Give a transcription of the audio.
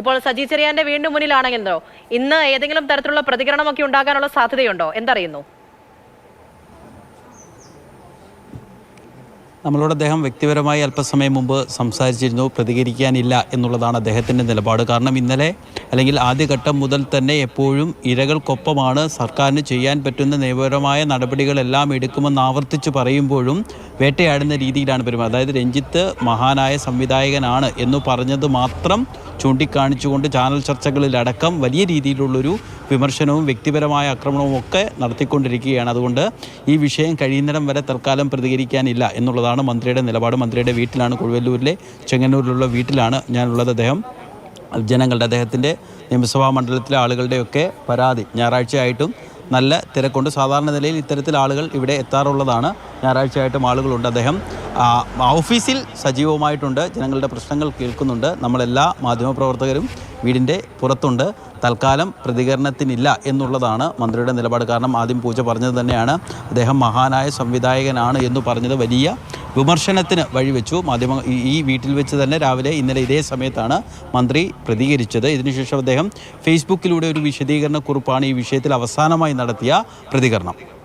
ഇപ്പോൾ സജി ചെറിയാന്റെ വീണ്ടും മുന്നിലാണെങ്കിലോ? ഇന്ന് ഏതെങ്കിലും തരത്തിലുള്ള പ്രതികരണമൊക്കെ ഉണ്ടാകാനുള്ള സാധ്യതയുണ്ടോ? എന്തറിയുന്നു? നമ്മളോട് അദ്ദേഹം വ്യക്തിപരമായി അല്പസമയം മുമ്പ് സംസാരിച്ചിരുന്നു. പ്രതികരിക്കാനില്ല എന്നുള്ളതാണ് അദ്ദേഹത്തിന്റെ നിലപാട്. കാരണം ഇന്നലെ അല്ലെങ്കിൽ ആദ്യഘട്ടം മുതൽ തന്നെ എപ്പോഴും ഇരകൾക്കൊപ്പമാണ് സർക്കാരിന് ചെയ്യാൻ പറ്റുന്ന നിയമപരമായ നടപടികളെല്ലാം എടുക്കുമെന്ന് ആവർത്തിച്ച് പറയുമ്പോഴും വേട്ടയാടുന്ന രീതിയിലാണ് പെരുമാറുന്നത്. അതായത് രഞ്ജിത്ത് മഹാനായ സംവിധായകനാണ് എന്ന് പറഞ്ഞത് മാത്രം ചൂണ്ടിക്കാണിച്ചുകൊണ്ട് ചാനൽ ചർച്ചകളിലടക്കം വലിയ രീതിയിലുള്ളൊരു വിമർശനവും വ്യക്തിപരമായ ആക്രമണവും ഒക്കെ നടത്തിക്കൊണ്ടിരിക്കുകയാണ്. അതുകൊണ്ട് ഈ വിഷയം കഴിയുന്നിടം വരെ തൽക്കാലം പ്രതികരിക്കാനില്ല എന്നുള്ളതാണ് മന്ത്രിയുടെ നിലപാട്. മന്ത്രിയുടെ വീട്ടിലാണ് കൊഴുവല്ലൂരിലെ ചെങ്ങന്നൂരിലുള്ള വീട്ടിലാണ് ഞാനുള്ളത്. അദ്ദേഹം ജനങ്ങളുടെ അദ്ദേഹത്തിന്റെ നിയമസഭാ മണ്ഡലത്തിലെ ആളുകളുടെയൊക്കെ പരാതി ഞായറാഴ്ചയായിട്ടും നല്ല തിരക്കുണ്ട്. സാധാരണ നിലയിൽ ഇത്തരത്തിൽ ആളുകൾ ഇവിടെ എത്താറുള്ളതാണ്. ഞായറാഴ്ചയായിട്ടും ആളുകളുണ്ട്. അദ്ദേഹം ഓഫീസിൽ സജീവമായിട്ടുണ്ട് ജനങ്ങളുടെ പ്രശ്നങ്ങൾ കേൾക്കുന്നുണ്ട്. നമ്മളെല്ലാ മാധ്യമപ്രവർത്തകരും വീടിന്റെ പുറത്തുണ്ട്. തൽക്കാലം പ്രതികരണത്തിനില്ല എന്നുള്ളതാണ് മന്ത്രിയുടെ നിലപാട്. കാരണം ആദ്യം പൂജ പറഞ്ഞത് തന്നെയാണ്. അദ്ദേഹം മഹാനായ സംവിധായകനാണ് എന്ന് പറഞ്ഞത് വലിയ വിമർശനത്തിന് വഴിവെച്ചു. മാധ്യമ ഈ- വീട്ടിൽ വെച്ച് തന്നെ രാവിലെ ഇന്നലെ ഇതേ സമയത്താണ് മന്ത്രി പ്രതികരിച്ചത്. ഇതിനുശേഷം അദ്ദേഹം ഫേസ്ബുക്കിലൂടെ ഒരു വിശദീകരണ കുറിപ്പാണ് ഈ വിഷയത്തിൽ അവസാനമായി നടത്തിയ പ്രതികരണം.